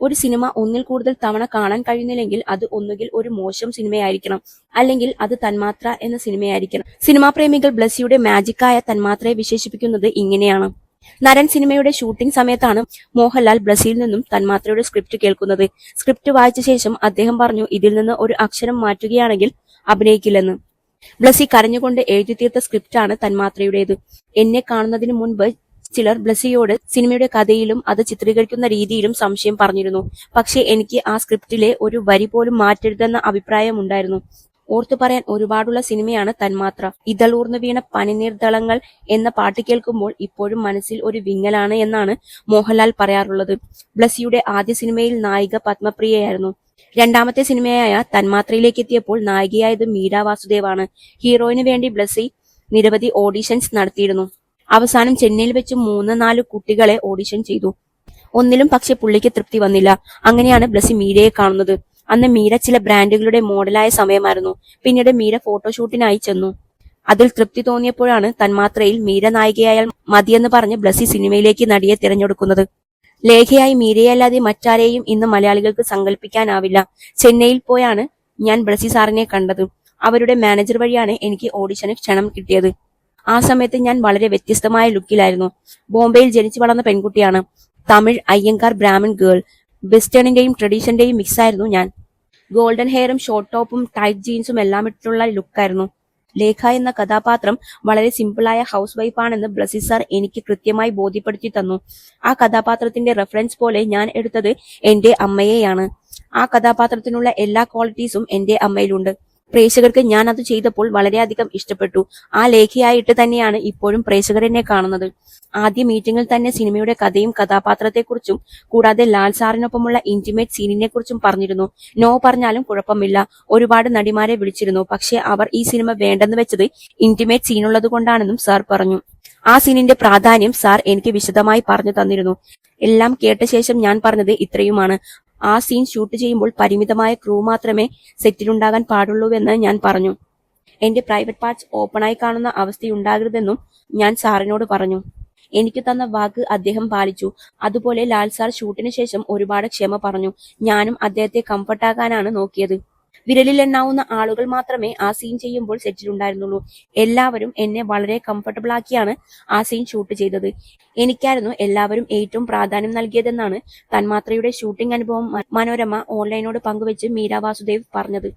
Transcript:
ഒരു സിനിമ ഒന്നിൽ കൂടുതൽ തവണ കാണാൻ കഴിയുന്നില്ലെങ്കിൽ അത് ഒന്നുകിൽ ഒരു മോശം സിനിമയായിരിക്കണം അല്ലെങ്കിൽ അത് തന്മാത്ര എന്ന സിനിമയായിരിക്കണം. സിനിമാ പ്രേമികൾ ബ്ലസ്സിയുടെ മാജിക്കായ തന്മാത്രയെ വിശേഷിപ്പിക്കുന്നത് ഇങ്ങനെയാണ്. നരൻ സിനിമയുടെ ഷൂട്ടിംഗ് സമയത്താണ് മോഹൻലാൽ ബ്ലസ്സിയിൽ നിന്നും തന്മാത്രയുടെ സ്ക്രിപ്റ്റ് കേൾക്കുന്നത്. സ്ക്രിപ്റ്റ് വായിച്ച ശേഷം അദ്ദേഹം പറഞ്ഞു ഇതിൽ നിന്ന് ഒരു അക്ഷരം മാറ്റുകയാണെങ്കിൽ അഭിനയിക്കില്ലെന്ന്. ബ്ലസ്സി കരഞ്ഞുകൊണ്ട് എഴുതി തീർത്ത സ്ക്രിപ്റ്റാണ് തന്മാത്രയുടേത്. എന്നെ കാണുന്നതിന് മുൻപ് ചിലർ ബ്ലസ്സിയോട് സിനിമയുടെ കഥയിലും അത് ചിത്രീകരിക്കുന്ന രീതിയിലും സംശയം പറഞ്ഞിരുന്നു. പക്ഷേ എനിക്ക് ആ സ്ക്രിപ്റ്റിലെ ഒരു വരി പോലും മാറ്റരുതെന്ന അഭിപ്രായമുണ്ടായിരുന്നു ഓർത്തു പറയാൻ ഒരുപാടുള്ള സിനിമയാണ് തന്മാത്ര. ഇതളൂർന്നു വീണ പനിനീർദളങ്ങൾ എന്ന പാട്ട് കേൾക്കുമ്പോൾ ഇപ്പോഴും മനസ്സിൽ ഒരു വിങ്ങലാണ് എന്നാണ് മോഹൻലാൽ പറയാറുള്ളത്. ബ്ലസ്സിയുടെ ആദ്യ സിനിമയിൽ നായിക പത്മപ്രിയയായിരുന്നു. രണ്ടാമത്തെ സിനിമയായ തന്മാത്രയിലേക്ക് എത്തിയപ്പോൾ നായികയായത് മീര വാസുദേവാണ്. ഹീറോയിന് വേണ്ടി ബ്ലസ്സി നിരവധി ഓഡിഷൻസ് നടത്തിയിരുന്നു. അവസാനം ചെന്നൈയിൽ വെച്ച് മൂന്ന് നാല് കുട്ടികളെ ഓഡിഷൻ ചെയ്തു. ഒന്നിലും പക്ഷെ പുള്ളിക്ക് തൃപ്തി വന്നില്ല. അങ്ങനെയാണ് ബ്ലസ്സി മീരയെ കാണുന്നത്. അന്ന് മീര ചില ബ്രാൻഡുകളുടെ മോഡലായ സമയമായിരുന്നു. പിന്നീട് മീര ഫോട്ടോഷൂട്ടിനായി ചെന്നു. അതിൽ തൃപ്തി തോന്നിയപ്പോഴാണ് തന്മാത്രയിൽ മീര നായികയായാൽ മതിയെന്ന് പറഞ്ഞ് ബ്ലസ്സി സിനിമയിലേക്ക് നടിയെ തിരഞ്ഞെടുക്കുന്നത്. ലേഖയായി മീരയല്ലാതെ മറ്റാരെയും ഇന്ന് മലയാളികൾക്ക് സങ്കല്പിക്കാനാവില്ല. ചെന്നൈയിൽ പോയാണ് ഞാൻ ബ്ലസ്സി സാറിനെ കണ്ടത്. അവരുടെ മാനേജർ വഴിയാണ് എനിക്ക് ഓഡിഷന് ക്ഷണം കിട്ടിയത്. ആ സമയത്ത് ഞാൻ വളരെ വ്യത്യസ്തമായ ലുക്കിലായിരുന്നു ബോംബെയിൽ ജനിച്ചു വളർന്ന പെൺകുട്ടിയാണ്. തമിഴ് അയ്യങ്കാർ ബ്രാഹ്മിൻ ഗേൾ വെസ്റ്റേണിന്റെയും ട്രഡീഷന്റെയും മിക്സ് ആയിരുന്നു ഞാൻ. ഗോൾഡൻ ഹെയറും ഷോർട്ട് ടോപ്പും ടൈറ്റ് ജീൻസും എല്ലാം ഇട്ടുള്ള ലുക്കായിരുന്നു ലേഖ എന്ന കഥാപാത്രം വളരെ സിമ്പിളായ ഹൗസ് വൈഫാണെന്ന് ബ്ലസി സാർ എനിക്ക് കൃത്യമായി ബോധ്യപ്പെടുത്തി തന്നു. ആ കഥാപാത്രത്തിന്റെ റെഫറൻസ് പോലെ ഞാൻ എടുത്തത് എന്റെ അമ്മയെയാണ്. ആ കഥാപാത്രത്തിനുള്ള എല്ലാ ക്വാളിറ്റീസും എന്റെ അമ്മയിലുണ്ട്. പ്രേക്ഷകർക്ക് ഞാൻ അത് ചെയ്തപ്പോൾ വളരെയധികം ഇഷ്ടപ്പെട്ടു. ആ ലേഖയായിട്ട് തന്നെയാണ് ഇപ്പോഴും പ്രേക്ഷകർ എന്നെ കാണുന്നത്. ആദ്യ മീറ്റിംഗിൽ തന്നെ സിനിമയുടെ കഥയും കഥാപാത്രത്തെക്കുറിച്ചും കൂടാതെ ലാൽ സാറിനൊപ്പമുള്ള ഇന്റിമേറ്റ് സീനിനെ കുറിച്ചും പറഞ്ഞിരുന്നു. നോ പറഞ്ഞാലും കുഴപ്പമില്ല. ഒരുപാട് നടിമാരെ വിളിച്ചിരുന്നു. പക്ഷേ അവർ ഈ സിനിമ വേണ്ടെന്ന് വെച്ചത് ഇന്റിമേറ്റ് സീനുള്ളത് കൊണ്ടാണെന്നും സാർ പറഞ്ഞു. ആ സീനിന്റെ പ്രാധാന്യം സാർ എനിക്ക് വിശദമായി പറഞ്ഞു തന്നിരുന്നു. എല്ലാം കേട്ട ശേഷം ഞാൻ പറഞ്ഞത് ഇത്രയുമാണ്. ആ സീൻ ഷൂട്ട് ചെയ്യുമ്പോൾ പരിമിതമായ ക്രൂ മാത്രമേ സെറ്റിലുണ്ടാകാൻ പാടുള്ളൂവെന്ന് ഞാൻ പറഞ്ഞു. എന്റെ പ്രൈവറ്റ് പാർട്സ് ഓപ്പണായി കാണുന്ന അവസ്ഥയുണ്ടാകരുതെന്നും ഞാൻ സാറിനോട് പറഞ്ഞു. എനിക്ക് തന്ന വാക്ക് അദ്ദേഹം പാലിച്ചു. അതുപോലെ ലാൽ സാർ ഷൂട്ടിന് ശേഷം ഒരുപാട് ക്ഷമ പറഞ്ഞു. ഞാനും അദ്ദേഹത്തെ കംഫർട്ടാക്കാനാണ് നോക്കിയത്. വിരലിൽ എണ്ണാവുന്ന ആളുകൾ മാത്രമേ ആ സീൻ ചെയ്യുമ്പോൾ സെറ്റിലുണ്ടായിരുന്നുള്ളൂ എല്ലാവരും എന്നെ വളരെ കംഫർട്ടബിൾ ആക്കിയാണ് ആ സീൻ ഷൂട്ട് ചെയ്തത്. എനിക്കായിരുന്നു എല്ലാവരും ഏറ്റവും പ്രാധാന്യം നൽകിയതെന്നാണ് തന്മാത്രയുടെ ഷൂട്ടിംഗ് അനുഭവം മനോരമ ഓൺലൈനോട് പങ്കുവെച്ച് മീര വാസുദേവ് പറഞ്ഞത്.